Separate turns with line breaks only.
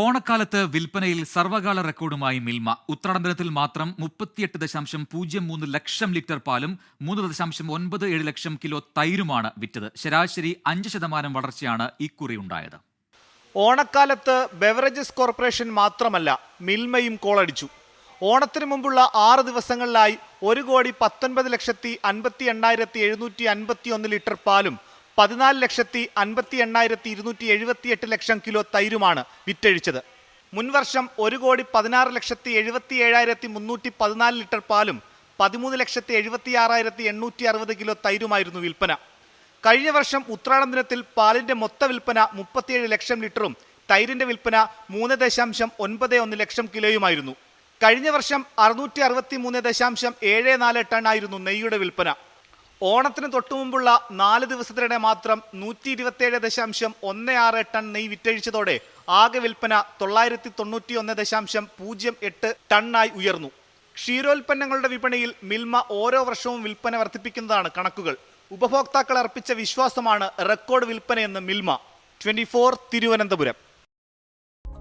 ഓണക്കാലത്ത് വിൽപ്പനയിൽ സർവകാല റെക്കോർഡുമായി മിൽമ. ഉത്രാടംബരത്തിൽ മാത്രം മുപ്പത്തിയെട്ട് ദശാംശം പൂജ്യം മൂന്ന് ലക്ഷം ലിറ്റർ പാലും മൂന്ന് ദശാംശം ഒൻപത് ഏഴ് ലക്ഷം കിലോ തൈരുമാണ് വിറ്റത്. ശരാശരി അഞ്ച് ശതമാനം വളർച്ചയാണ് ഇക്കുറി ഉണ്ടായത്.
ഓണക്കാലത്ത് ബെവറേജസ് കോർപ്പറേഷൻ മാത്രമല്ല മിൽമയും കോളടിച്ചു. ഓണത്തിന് മുമ്പുള്ള ആറ് ദിവസങ്ങളിലായി ഒരു കോടി പത്തൊൻപത് ലക്ഷത്തി അൻപത്തി എണ്ണായിരത്തി എഴുന്നൂറ്റി അൻപത്തി ഒന്ന് ലിറ്റർ പാലും പതിനാല് ലക്ഷത്തി അൻപത്തി എണ്ണായിരത്തി ഇരുന്നൂറ്റി എഴുപത്തിയെട്ട് ലക്ഷം കിലോ തൈരുമാണ് വിറ്റഴിച്ചത്. മുൻവർഷം ഒരു കോടി പതിനാറ് ലക്ഷത്തി എഴുപത്തി ഏഴായിരത്തി മുന്നൂറ്റി പതിനാല് ലിറ്റർ പാലും പതിമൂന്ന് ലക്ഷത്തി എഴുപത്തി ആറായിരത്തി എണ്ണൂറ്റി അറുപത് കിലോ തൈരുമായിരുന്നു വിൽപ്പന. കഴിഞ്ഞ വർഷം ഉത്രാടം ദിനത്തിൽ പാലിന്റെ മൊത്ത വിൽപ്പന മുപ്പത്തിയേഴ് ലക്ഷം ലിറ്ററും തൈരിന്റെ വിൽപ്പന മൂന്ന് ദശാംശം ഒൻപത് ഒന്ന് ലക്ഷം കിലോയുമായിരുന്നു. കഴിഞ്ഞ വർഷം അറുന്നൂറ്റി അറുപത്തി മൂന്ന് ദശാംശം ഏഴ് നാല് ടൺ ആയിരുന്നു നെയ്യുടെ വിൽപ്പന. ഓണത്തിന് തൊട്ടു മുമ്പുള്ള നാല് ദിവസത്തിനിടെ മാത്രം നൂറ്റി ഇരുപത്തിയേഴ് ദശാംശം ഒന്ന് ആറ് ടൺ നെയ്യ് വിറ്റഴിച്ചതോടെ ആകെ വിൽപ്പന തൊള്ളായിരത്തി തൊണ്ണൂറ്റി ഒന്ന് ദശാംശം പൂജ്യം എട്ട് ടണ്ണായി ഉയർന്നു. ക്ഷീരോൽപ്പന്നങ്ങളുടെ വിപണിയിൽ മിൽമ ഓരോ വർഷവും വിൽപ്പന വർദ്ധിപ്പിക്കുന്നതാണ് കണക്കുകൾ. ഉപഭോക്താക്കൾ അർപ്പിച്ച വിശ്വാസമാണ് റെക്കോർഡ് വിൽപ്പനയെന്ന് മിൽമ. ട്വന്റി തിരുവനന്തപുരം.